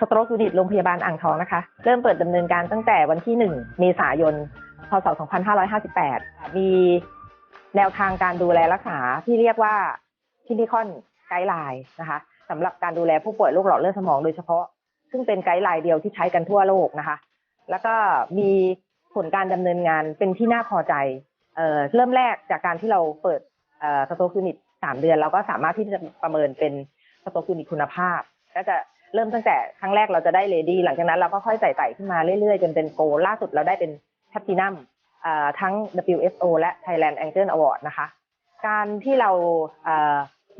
สโตรกยูนิตโรงพยาบาลอ่างทองนะคะ เริ่มเปิดดำเนินการตั้งแต่วันที่ 1 เมษายน พศ 2558 มีแนวทางการดูแลรักษาที่เรียกว่าทินิคอนไกด์ไลน์นะคะสำหรับการดูแลผู้ป่วยโรคหลอดเลือดสมองโดยเฉพาะ ซึ่งเป็นไกด์ไลน์เดียวที่ใช้กันทั่วโลกนะคะ แล้วก็มีผลการดำเนินงานเป็นที่น่าพอใจเอเริ่มแรกจากการที่เราเปิดเอ่อสโตคลินิกสามเดือน เราก็สามารถที่จะประเมินเป็นสโตคลินิกคุณภาพ ก็จะ เริ่มตั้งแต่ครั้งแรกเราจะได้เลดี้หลังจากนั้นเราก็ค่อยไต่ไต่ขึ้นมาเรื่อยๆ จนเป็นโกล่าสุดเราได้เป็นแพตตินัมทั้ง WSO และ Thailand Angel Award นะคะ การที่เรา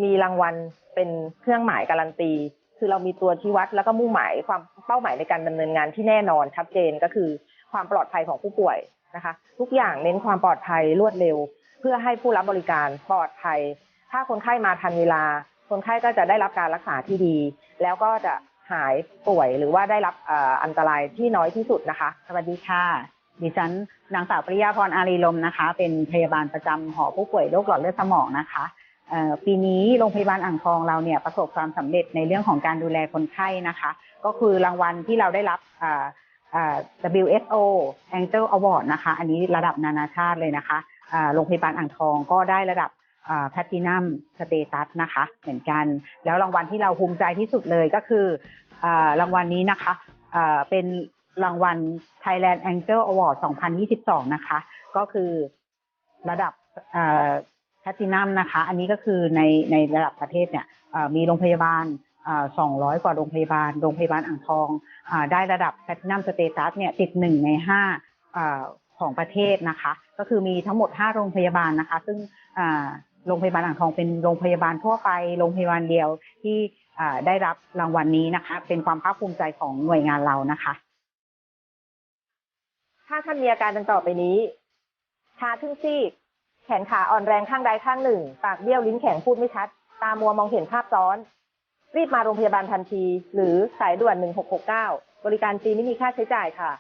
มีรางวัลเป็นเครื่องหมายการันตี คือเรามีตัวชี้วัดแล้วก็มุ่งหมายความเป้าหมายในการดำเนินงานที่แน่นอนชัดเจนก็คือความปลอดภัยของผู้ป่วยนะคะ ทุกอย่างเน้นความปลอดภัยรวดเร็ว เพื่อให้ผู้รับบริการปลอดภัย ถ้าคนไข้มาทันเวลา คนไข้ก็จะได้รับการรักษาที่ดี แล้วก็จะหายป่วยหรือว่าได้รับอันตรายที่น้อยที่สุดนะคะ สวัสดีค่ะ ดิฉันนางสาวปริยาพรอารีลมนะคะ เป็นพยาบาลประจำหอผู้ป่วยโรคหลอดเลือดสมองนะคะปีนี้โรงพยาบาลอ่างทองเราเนี่ยประสบความสำเร็จในเรื่องของการดูแลคนไข้นะคะ ก็คือรางวัลที่เราได้รับ WSO Angel Award นะคะ อันนี้ระดับนานาชาติเลยนะคะโรงพยาบาลอ่างทองก็ได้ระดับ แพลตินัมสเตตัสนะคะ เหมือนกัน แล้วรางวัลที่เราภูมิใจที่สุดเลยก็คืออรางวัลนี้นะคะอ่าเป็นรางวัล Thailand Angel Award 2022 นะคะ ก็คือระดับแพลตินัมนะคะ อันนี้ก็คือในในระดับประเทศเนี่ยมีโรงพยาบาลสองร้อยกว่าโรงพยาบาล โรงพยาบาลอ่างทองอได้ระดับแพลตินัมสเตตัสเนี่ยติดหนึ่งในห้าของประเทศนะคะ ก็คือมีทั้งหมด 5 โรงพยาบาลนะคะ ซึ่ง โรงพยาบาลอ่างทองเป็นโรงพยาบาลทั่วไป โรงพยาบาลเดียวที่อ่าได้รับรางวัลนี้นะคะ เป็นความภาคภูมิใจของหน่วยงานเรานะคะ ถ้าท่านมีอาการดังต่อไปนี้ชาทึ่งซีก แขนขาอ่อนแรงข้างใดข้างหนึ่ง ปากเบี้ยวลิ้นแข็งพูดไม่ชัด ตามัวมองเห็นภาพซ้อน รีบมาโรงพยาบาลทันที หรือสายด่วน 1669 บริการฟรีไม่มีค่าใช้จ่ายค่ะ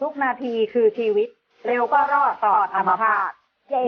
ทุกนาทีคือชีวิต เร็วก็รอดปลอดอัมพาตเย้